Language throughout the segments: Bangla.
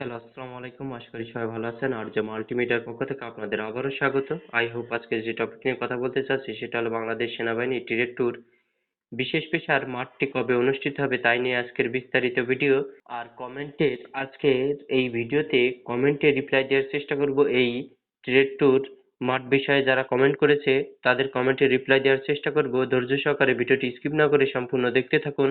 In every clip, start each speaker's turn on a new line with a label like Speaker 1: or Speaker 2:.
Speaker 1: হ্যালো আসসালামু আলাইকুম। আশা করি সবাই ভালো আছেন। আর যে মাল্টিমিডিয়ার পক্ষ থেকে আপনাদের আবারও স্বাগত। আই হোপ আজকে যে টপিক নিয়ে কথা বলতে চাচ্ছি, সেটা হলো বাংলাদেশ সেনাবাহিনী টিরের ট্যুর বিশেষ পেশার মাঠটি কবে অনুষ্ঠিত হবে তাই নিয়ে আজকের বিস্তারিত ভিডিও আর কমেন্টের আজকের এই ভিডিওতে কমেন্টে রিপ্লাই দেওয়ার চেষ্টা করব এই টিরের ট্যুর মাঠ বিষয়ে যারা কমেন্ট করেছে, তাদের কমেন্টে রিপ্লাই দেওয়ার চেষ্টা করব। ধৈর্য সহকারে ভিডিওটি স্কিপ না করে সম্পূর্ণ দেখতে থাকুন।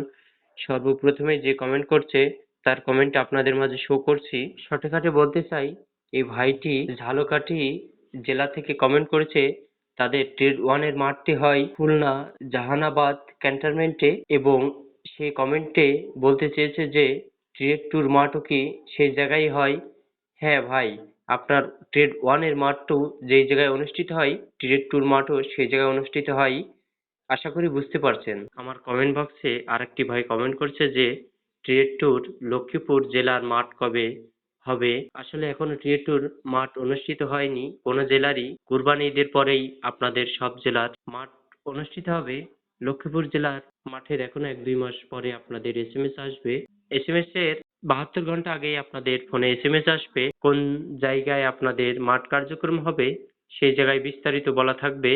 Speaker 1: সর্বপ্রথমে যে কমেন্ট করছে তার কমেন্ট আপনাদের মাঝে শো করছি। শর্টকাটে বলতে চাই, এই ভাইটি ঝালকাঠি জেলা থেকে কমেন্ট করেছে, তাদের ট্রেড ওয়ানের মাঠটি হয় খুলনা জাহানাবাদ ক্যান্টনমেন্টে এবং সে কমেন্টে বলতে চেয়েছে যে ট্রেড টুর মাঠও কি সেই জায়গায় হয়? হ্যাঁ ভাই, আপনার ট্রেড ওয়ানের মাঠও যেই জায়গায় অনুষ্ঠিত হয় ট্রেড টুর মাঠও সেই জায়গায় অনুষ্ঠিত হয়। আশা করি বুঝতে পারছেন। আমার কমেন্ট বক্সে আরেকটি ভাই কমেন্ট করছে যে ট্রেড ট্যুর লক্ষ্মীপুর জেলার মাঠ কবে হবে? আসলে এখনও ট্রেড ট্যুর মাঠ অনুষ্ঠিত হয়নি। কোনো জেলারই কুরবানি ঈদের পরেই আপনাদের সব জেলার মাঠ অনুষ্ঠিত হবে। লক্ষ্মীপুর জেলার মাঠের এখনও এক দুই মাস পরে আপনাদের এস এম এস আসবে। এস এম এস এর বাহাত্তর ঘণ্টা আগেই আপনাদের ফোনে এস এম এস আসবে। কোন জায়গায় আপনাদের মাঠ কার্যক্রম হবে, সেই জায়গায় বিস্তারিত বলা থাকবে।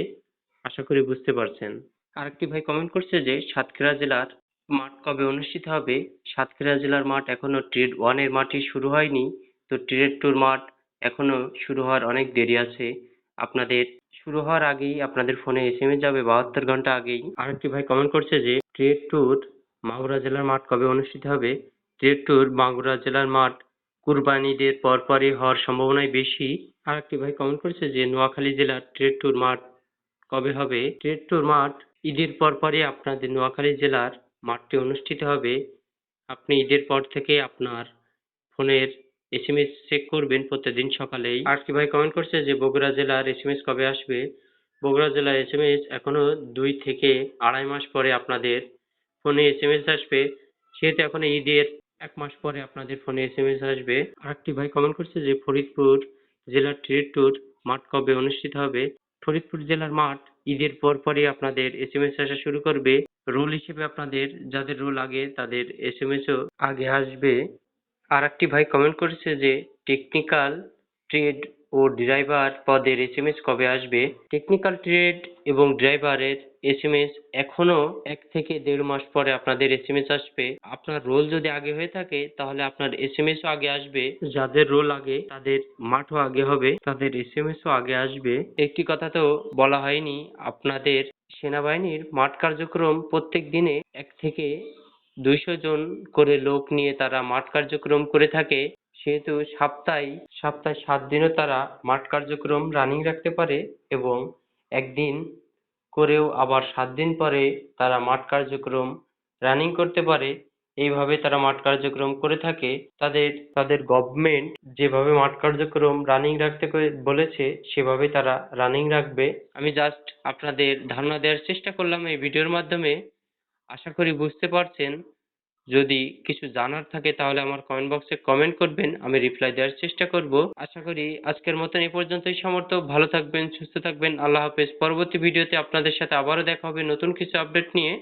Speaker 1: আশা করি বুঝতে পারছেন। আরেকটি ভাই কমেন্ট করছে যে সাতক্ষীরা জেলার মাঠ কবে অনুষ্ঠিত হবে? সাতক্ষীরা জেলার মাঠ এখনও ট্রেড ওয়ানের মাঠই শুরু হয়নি। তো ট্রেড টুর মাঠ এখনও শুরু হওয়ার অনেক দেরি আছে। আপনাদের শুরু হওয়ার আগেই আপনাদের ফোনে এস এম এস যাবে বাহাত্তর ঘণ্টা আগেই। আরেকটি ভাই কমেন্ট করছে যে ট্রেড টুর মাগুরা জেলার মাঠ কবে অনুষ্ঠিত হবে? ট্রেড টুর মাগুরা জেলার মাঠ কুরবানি ঈদের পরপরই হওয়ার সম্ভাবনাই বেশি। আরেকটি ভাই কমেন্ট করছে যে, নোয়াখালী জেলার ট্রেড টুর মাঠ কবে হবে? ট্রেড টুর মাঠ ঈদের পরপরই আপনাদের নোয়াখালী জেলার মাঠটি অনুষ্ঠিত হবে, আপনি ঈদের পর থেকে আপনার ফোনের এস এম এস চেক করবেন প্রতিদিন সকালেই। আর কি ভাই কমেন্ট করছে যে বগুড়া জেলার এস এম এস কবে আসবে? বগুড়া জেলার এস এম এস এখনও দুই থেকে আড়াই মাস পরে আপনাদের ফোনে এস এম এস আসবে। সেহেতু এখন ঈদের এক মাস পরে আপনাদের ফোনে এস এম এস আসবে। আরেকটি ভাই কমেন্ট করছে যে ফরিদপুর জেলার ট্রেড ট্যুর মাঠ কবে অনুষ্ঠিত হবে? ফরিদপুর জেলার মাঠ ঈদের পর পরই আপনাদের এস এম এস আসা শুরু করবে। রোল হিসেবে আপনাদের যাদের রোল আগে, তাদের এস এম এসও আগে আসবে। আর একটি ভাই কমেন্ট করেছে যে টেকনিক্যাল ট্রেড ও ড্রাইভার পদের এস এম এস কবে আসবে? টেকনিক্যাল ট্রেড এবং ড্রাইভারের এস এম এস এখনও এক থেকে দেড় মাস পরে আপনাদের এস এম এস আসবে। আপনার রোল যদি আগে হয়ে থাকে, তাহলে আপনার এস এম আগে আসবে। যাদের রোল আগে, তাদের মাঠও আগে হবে, তাদের এস এম আগে আসবে। একটি কথা তো বলা হয়নি, আপনাদের সেনাবাহিনীর মাঠ কার্যক্রম প্রত্যেক দিনে এক থেকে দুইশো জন করে লোক নিয়ে তারা মাঠ কার্যক্রম করে থাকে। সেহেতু সপ্তাহে সপ্তাহে সাত দিনও তারা মাঠ কার্যক্রম রানিং রাখতে পারে এবং একদিন করেও আবার সাত দিন পরে তারা মাঠ কার্যক্রম রানিং করতে পারে। এইভাবে তারা মাঠ কার্যক্রম করে থাকে, তাদের তাদের গভর্নমেন্ট যেভাবে মাঠ কার্যক্রম রানিং রাখতে বলেছে, সেভাবে তারা রানিং রাখবে। আমি জাস্ট আপনাদের ধারণা দেওয়ার চেষ্টা করলাম এই ভিডিওর মাধ্যমে। আশা করি বুঝতে পারছেন। যদি কিছু জানার থাকে তাহলে আমার কমেন্ট বক্সে কমেন্ট করবেন, আমি রিপ্লাই দেওয়ার চেষ্টা করব। আশা করি আজকের মতন এই পর্যন্তই সমর্থ ভালো থাকবেন, সুস্থ থাকবেন। আল্লাহ হাফেজ। পরবর্তী ভিডিওতে আপনাদের সাথে আবারও দেখা হবে নতুন কিছু আপডেট নিয়ে।